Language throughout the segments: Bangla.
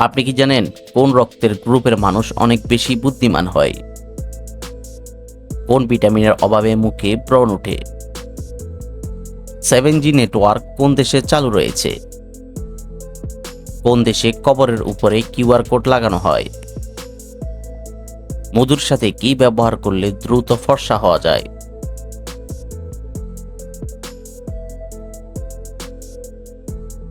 আপনি কি জানেন কোন রক্তের গ্রুপের মানুষ অনেক বেশি বুদ্ধিমান হয়? কোন ভিটামিনের অভাবে মুখে ব্রণ ওঠে? সেভেন জি নেটওয়ার্ক কোন দেশে চালু রয়েছে? কোন দেশে কবরের উপরে কিউআর কোড লাগানো হয়? মধুর সাথে কি ব্যবহার করলে দ্রুত ফর্সা হওয়া যায়?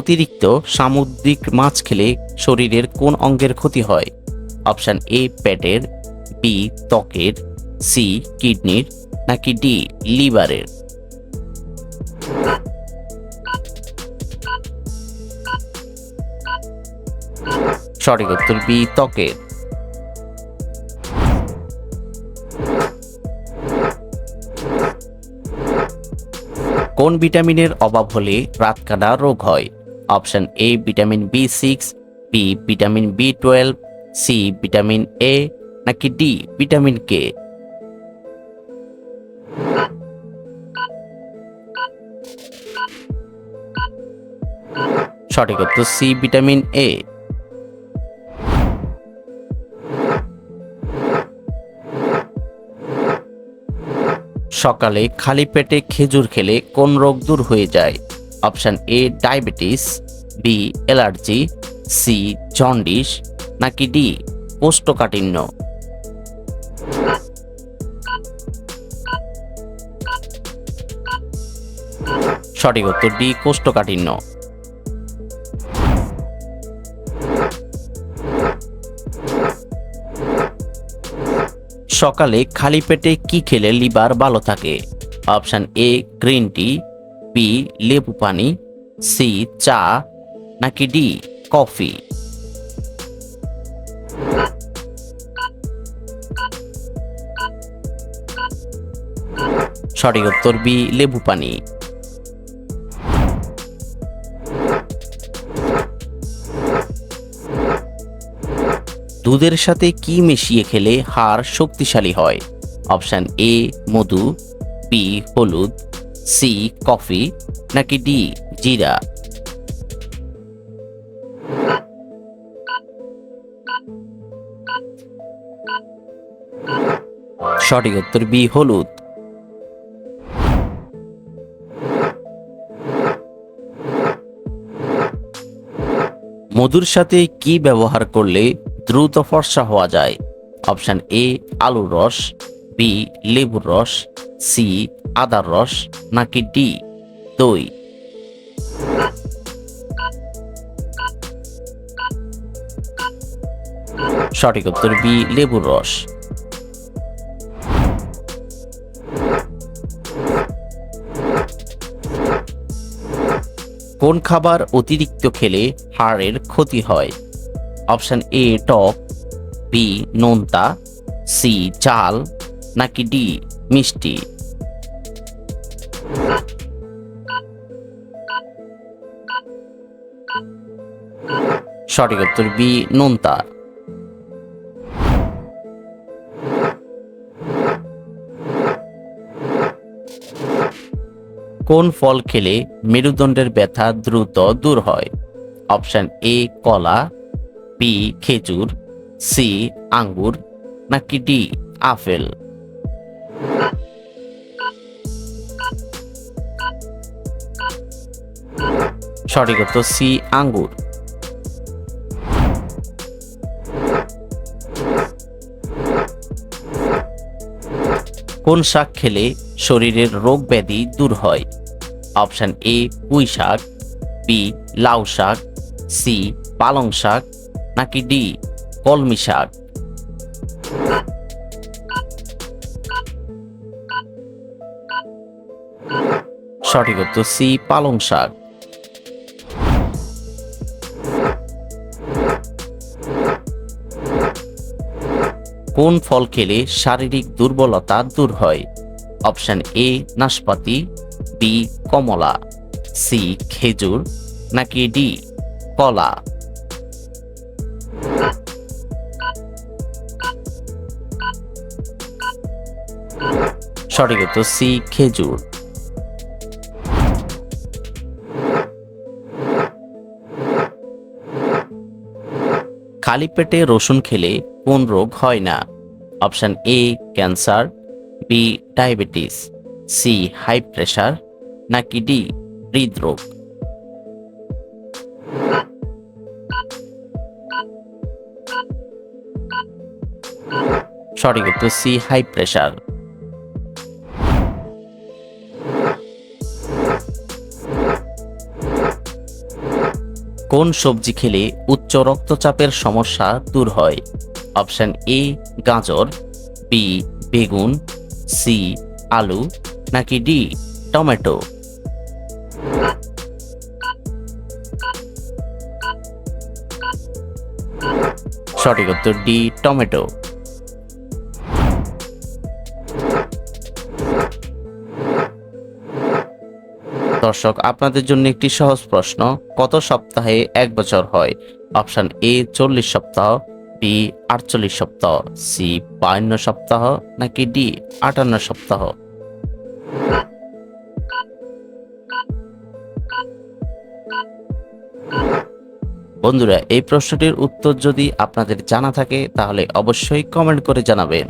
অতিরিক্ত সামুদ্রিক মাছ খেলে শরীরের কোন অঙ্গের ক্ষতি হয়? অপশান এ, পেটের, বি, ত্বকের, সি, কিডনির, নাকি ডি, লিভারের? সঠিক উত্তর বি, ত্বকের। কোন ভিটামিনের অভাব হলে রাতকানা রোগ হয়? Option A vitamin B six B vitamin B twelve C vitamin A নাকি ডি ভিটামিন কে সঠিক উত্তর সি ভিটামিন এ সকালে খালি পেটে খেজুর খেলে কোন রোগ দূর হয়ে যায়? Option A, diabetes, B, allergy, C, jaundice, নাকি ডি, কোষ্ঠকাঠিন্য। সঠিক উত্তর ডি, কোষ্ঠকাঠিন্য। সকালে খালি পেটে কি খেলে লিভার ভালো থাকে? Option A, green tea B লেবু পানি, সি, চা, নাকি ডি, কফি? সঠিক উত্তর বি, লেবু পানি। দুধের সাথে কি মিশিয়ে খেলে হাড় শক্তিশালী হয়? অপশান এ, মধু, বি, হলুদ সি, কফি, নাকি ডি, জিরা? সঠিক উত্তর বি, হলুদ। মধুর সাথে কি ব্যবহার করলে দ্রুত ফর্সা হওয়া যায়? অপশান এ, আলুর রস, বি, লেবুর রস, সি আদার রস নাকি ডি, দই? সঠিক উত্তর বি, লেবুর রস। কোন খাবার অতিরিক্ত খেলে হাড়ের ক্ষতি হয়? অপশন এ, টক, বি, নোনতা, সি, চাল, নাকি ডি, মিষ্টি? সঠিক উত্তর বি, নোনতা। কোন ফল খেলে মেরুদণ্ডের ব্যথা দ্রুত দূর হয়? অপশন এ, কলা, বি, খেজুর, সি, আঙ্গুর, নাকি ডি, আপেল? সঠিক উত্তর সি, আঙ্গুর। কোন শাক খেলে শরীরের রোগ ব্যাধি দূর হয়? অপশন এ, পুঁই শাক বি লাউ শাক সি পালং শাক, নাকি ডি কলমি শাক? সঠিক উত্তর সি পালং শাক। কোন ফল খেলে শারীরিক দুর্বলতা দূর হয়? অপশান এ, নাশপাতি, বি, কমলা, সি, খেজুর, নাকি ডি, কলা? সঠিক উত্তর সি, খেজুর। খালি পেটে রসুন খেলে কোন রোগ হয় না? Option A, cancer, B, diabetes, C, high pressure, নাকি ডি, হৃদরোগ। সঠিক উত্তর সি, হাই প্রেশার। কোন সবজি খেলে উচ্চ রক্তচাপের সমস্যা দূর হয়? অপশান এ, গাজর, বি, বেগুন, সি, আলু, নাকি ডি, টমেটো? সঠিক উত্তর ডি, টমেটো। দর্শক, আপনাদের জন্য একটি সহজ প্রশ্ন, কত সপ্তাহে এক বছর হয়? অপশন এ, চল্লিশ সপ্তাহ, বি, আটচল্লিশ সপ্তাহ, সি, বায়ান্ন সপ্তাহ, নাকি ডি, আটান্ন সপ্তাহ? বন্ধুরা, এই প্রশ্নটির উত্তর যদি আপনাদের জানা থাকে, তাহলে অবশ্যই কমেন্ট করে জানাবেন।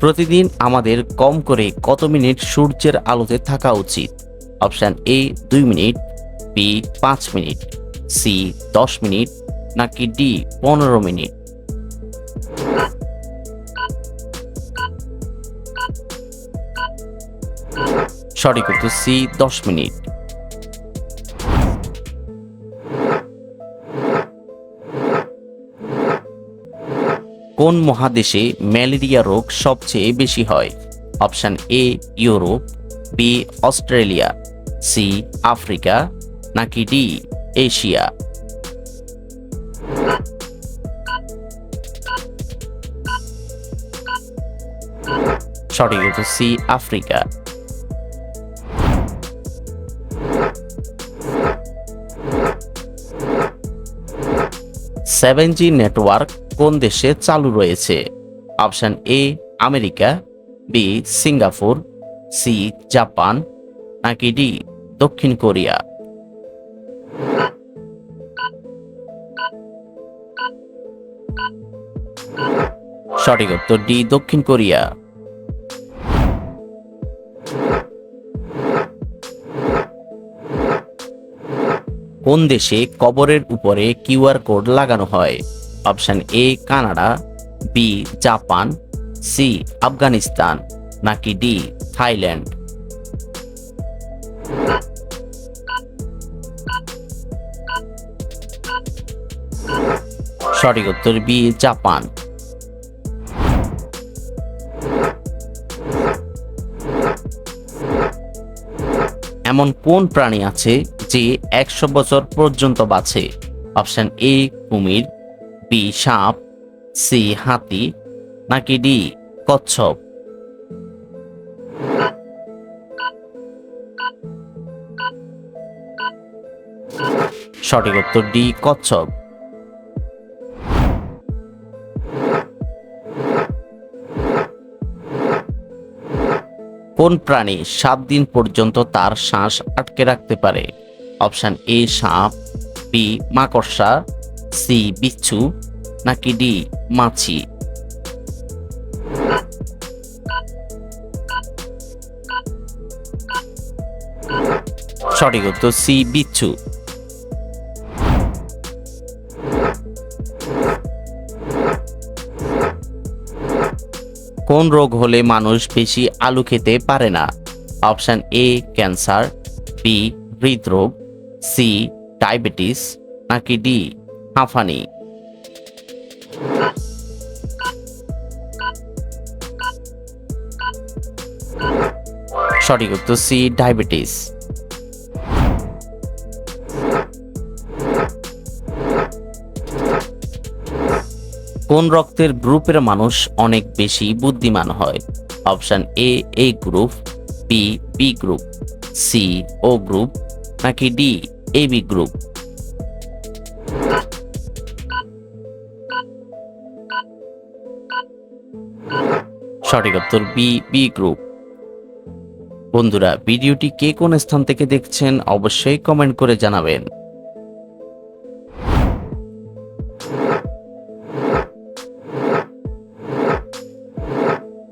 প্রতিদিন আমাদের কম করে কত মিনিট সূর্যের আলোতে থাকা উচিত? অপশান এ দুই মিনিট বি পাঁচ মিনিট সি দশ মিনিট, নাকি ডি পনেরো মিনিট? সঠিক উত্তর সি দশ মিনিট। কোন মহাদেশে ম্যালেরিয়া রোগ সবচেয়ে বেশি হয়? Option A, Europe, B, Australia, C, Africa, নাকি ডি, এশিয়া? সঠিক উত্তর C, Africa. Seven G network কোন দেশে চালু রয়েছে? Option A, America B Singapore C Japan, নাকি ডি দক্ষিণ কোরিয়া? সঠিক উত্তর ডি দক্ষিণ কোরিয়া। কোন দেশে কবরের উপরে কিউআর কোড লাগানো হয়? Option A, Canada, B, Japan, C, Afghanistan, নাকি ডি, থাইল্যান্ড? সঠিক উত্তর বি, জাপান। এমন কোন প্রাণী আছে যে একশো বছর পর্যন্ত বাঁচে? অপশন এ, কুমির বি সাপ সি হাতি, নাকি ডি কচ্ছপ? সঠিক উত্তর ডি কচ্ছপ। কোন প্রাণী সাত দিন পর্যন্ত তার শ্বাস আটকে রাখতে পারে? অপশন এ সাপ, বি মাকড়সা সি বিচ্ছু নাকি ডি মাছি? সঠিক উত্তর সি বিচ্ছু। কোন রোগ হলে মানুষ বেশি আলু খেতে পারে না? অপশন এ, ক্যান্সার, বি, হৃদরোগ, সি, ডায়াবেটিস নাকি ডি? হাফানি। সঠিক উত্তর সি, ডায়াবেটিস। কোন রক্তের গ্রুপের মানুষ অনেক বেশি বুদ্ধিমান হয়? Option A A group, B B group, C, O group, নাকি ডি, এ, বি গ্রুপ? সঠিক উত্তর বি বি গ্রুপ বন্ধুরা, ভিডিওটি কে কোন স্থান থেকে দেখছেন অবশ্যই কমেন্ট করে জানাবেন।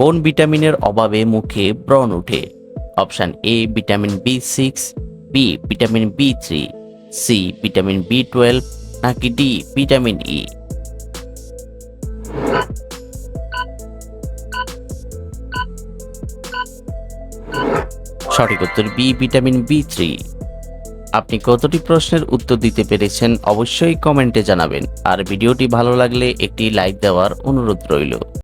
কোন ভিটামিনের অভাবে মুখে ব্রণ ওঠে? Option A, vitamin B six, B, vitamin B three, C, vitamin B twelve, নাকি ডি, ভিটামিন ই। সঠিক উত্তর বি, ভিটামিন বি থ্রি আপনি কতটি প্রশ্নের উত্তর দিতে পেরেছেন অবশ্যই কমেন্টে জানাবেন। আর ভিডিওটি ভালো লাগলে একটি লাইক দেওয়ার অনুরোধ রইল।